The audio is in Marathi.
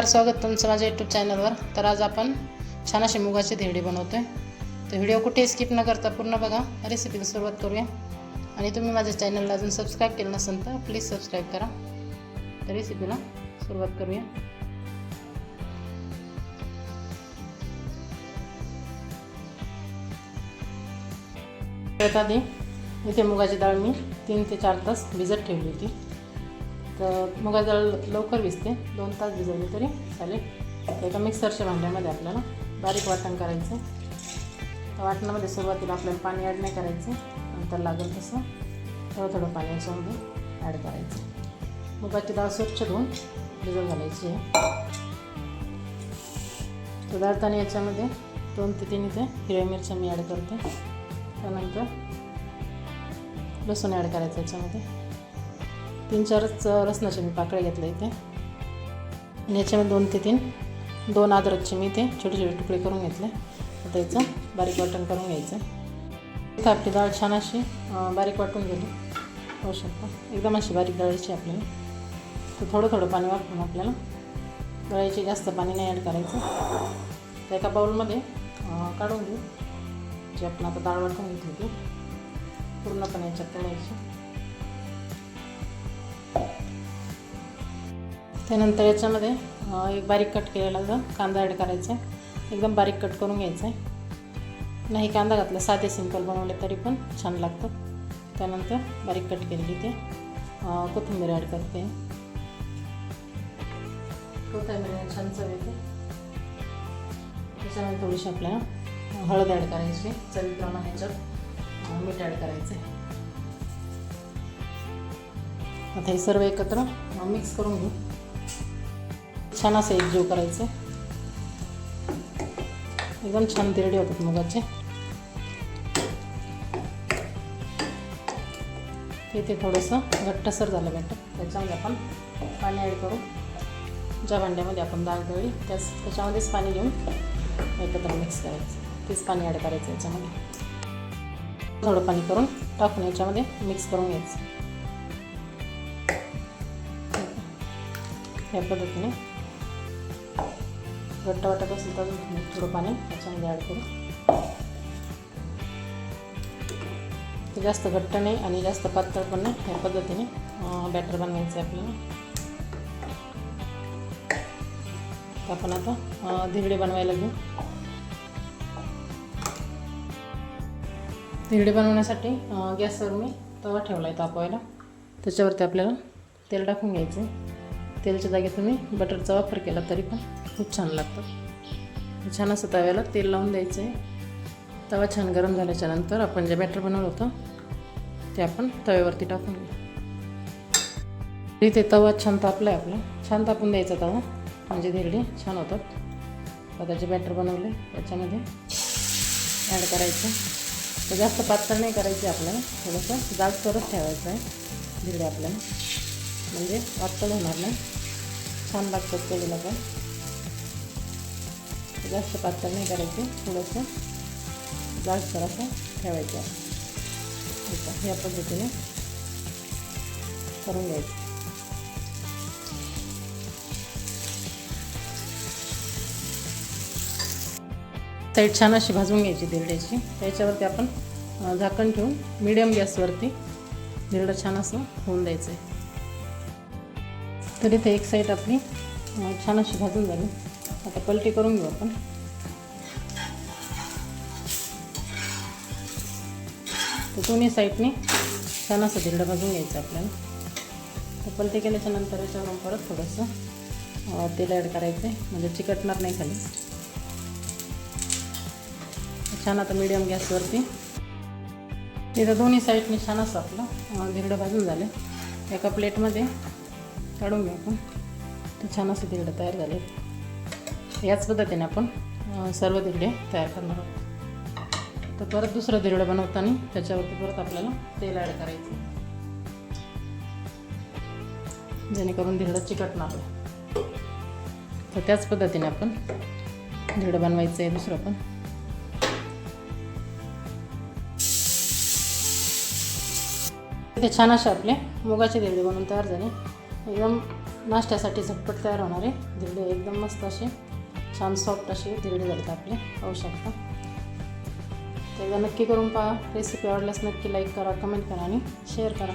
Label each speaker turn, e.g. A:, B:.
A: नमस्कार स्वागत तुमचं माझ्या यूट्यूब चॅनलवर तर आज आपण छान अशी मुगाची धिरडी बनवतो आहे तर व्हिडिओ कुठेही स्किप न करता पूर्ण बघा. रेसिपीला सुरुवात करूया. आणि तुम्ही माझ्या चॅनलला अजून सबस्क्राईब केलं नसेल तर प्लीज सबस्क्राईब करा. तर रेसिपीला सुरुवात करूया. सगळ्यात आधी इथे मुगाची डाळ मी तीन ते चार तास भिजत ठेवली होती. तर मुगाजळ लवकर भिजते दोन तास भिजवली तरी चालेल. एका मिक्सरच्या भांड्यामध्ये आपल्याला बारीक वाटण करायचं. तर वाटणामध्ये सुरुवातीला आपल्याला पाणी ॲड नाही करायचं. नंतर लागेल तसं. थोडं थोडं पाणी याच्यामध्ये ॲड करायचं. मुगाची डाळ स्वच्छ धुवून भिजत घालायची आहे. पदार्थाने याच्यामध्ये दोन ते तीन इथे हिरव्या मिरच्या मी ॲड करते. त्यानंतर लसूण ॲड करायचं याच्यामध्ये. तीन चारच लसणाचे मी पाकळे घेतले इथे. आणि याच्यामध्ये दोन ते तीन दोन अद्रकचे मी इथे छोटे छोटे तुकडे करून घेतले. आता याचं बारीक वाटण करून घ्यायचं. इथं आपली डाळ छान अशी बारीक वाटून गेली होऊ शकता. एकदम अशी बारीक दळायची आपल्याला. तर थोडं थोडं पाणी वापरून आपल्याला दळायची जास्त पाणी नाही ॲड करायचं. तर एका बाउलमध्ये काढून घेऊ. जे आपण आता डाळ वाटून घेतली ती पूर्णपणे याच्यात तळायची. त्यानंतर याच्यामध्ये एक बारीक कट केलेला जो कांदा ॲड करायचा आहे एकदम बारीक कट करून घ्यायचा आहे. नाही कांदा घातला साधे सिंपल बनवले तरी पण छान लागतं. त्यानंतर बारीक कट केलेली ते कोथिंबीर ॲड करते. कोथिंबीर छान चव येते त्याच्यामध्ये थोडीशी आपल्याला हळद ॲड करायची चवीप्रमाणे ह्याच्यात मीठ ॲड करायचं आहे. आता हे सर्व एकत्र मिक्स करून घेऊ. छान असं एकजीव करायचं. एकदम छान तिरडे होतात मुगाचे. इथे थोडंसं घट्टसर झालं बॅटर त्याच्यामध्ये आपण पाणी ॲड करू. ज्या भांड्यामध्ये आपण डाळ दळली त्याच त्याच्यामध्येच पाणी घेऊन एकत्र मिक्स करायचं. तेच पाणी ॲड करायचं याच्यामध्ये. थोडं पाणी करून टाकून याच्यामध्ये मिक्स करून घ्यायचं. या पद्धतीने घट्ट वाटत असेल तर थोडं पाणी त्याच्यामध्ये ॲड करू. ते जास्त घट्ट नाही आणि जास्त पातळ पण नाही ह्या पद्धतीने बॅटर बनवायचं आहे आपल्याला. आपण आता धिरडे बनवायला घेऊ. धिरडे बनवण्यासाठी गॅसवर मी तवा ठेवला आहे तापवायला. त्याच्यावरती आपल्याला तेल टाकून घ्यायचं आहे. तेलच्या जागी तुम्ही बटरचा वापर केला तरी पण खूप छान लागतं. छान असं तव्याला तेल लावून द्यायचं आहे तवा छान गरम झाल्याच्यानंतर आपण जे बॅटर बनवलं होतं ते आपण तव्यावरती टाकून घेऊ. इथे तवा छान तापला आहे आपला. छान तापून द्यायचा तवा. म्हणजे धिरडे छान होतात. आता जे बॅटर बनवले त्याच्यामध्ये ॲड करायचं. तर जास्त पातळ नाही करायची आपल्याला. थोडंसं जाडसरच ठेवायचं आहे. धिरडे आपल्याला. म्हणजे पातळ होणार नाही. छान लागतात केलेलं पण जास्त पातळ नाही करायचे थोडंसं जाडसर असं ठेवायचं. आहे ह्या पद्धतीने करून घ्यायचं. साईड छान अशी भाजून घ्यायची धिरड्याची. त्याच्यावरती आपण झाकण ठेवून मिडियम गॅसवरती धिरडं छान असं होऊन द्यायचं आहे तर इथे एक साईड आपली छान अशी भाजून झाली. आता पलटी करून घेऊ आपण. तर दोन्ही साईडने छान असं धिरडं भाजून घ्यायचं आपल्याला. तर पलटी केल्याच्यानंतर याच्यावरून परत थोडंसं तेल ॲड करायचं आहे म्हणजे चिकटणार नाही खाली. छान आता मिडियम गॅसवरती तिथं दोन्ही साईडने छान असं आपलं धिरडं भाजून झाले. एका प्लेटमध्ये काढून घ्या आपण. ते छान असं धिरडं तयार झाले. याच पद्धतीने आपण सर्व धिरडे तयार करणार आहोत. तर परत दुसरं धिरडं बनवताना त्याच्यावरती परत आपल्याला तेल ॲड करायचं. जेणेकरून धिरडं चिकटणार तर त्याच पद्धतीने आपण दिरडं बनवायचं आहे दुसरं पण. ते छान असे आपले मुगाचे दिरडे बनवून तयार झाले. एकदम नाश्त्यासाठी झटपट तयार होणारे दिरडे एकदम मस्त असे छान सॉफ्ट असे दिरडे झालेत आपले पाहू शकता. तर एकदा नक्की करून पहा. रेसिपी आवडल्यास नक्की लाईक करा कमेंट करा आणि शेअर करा.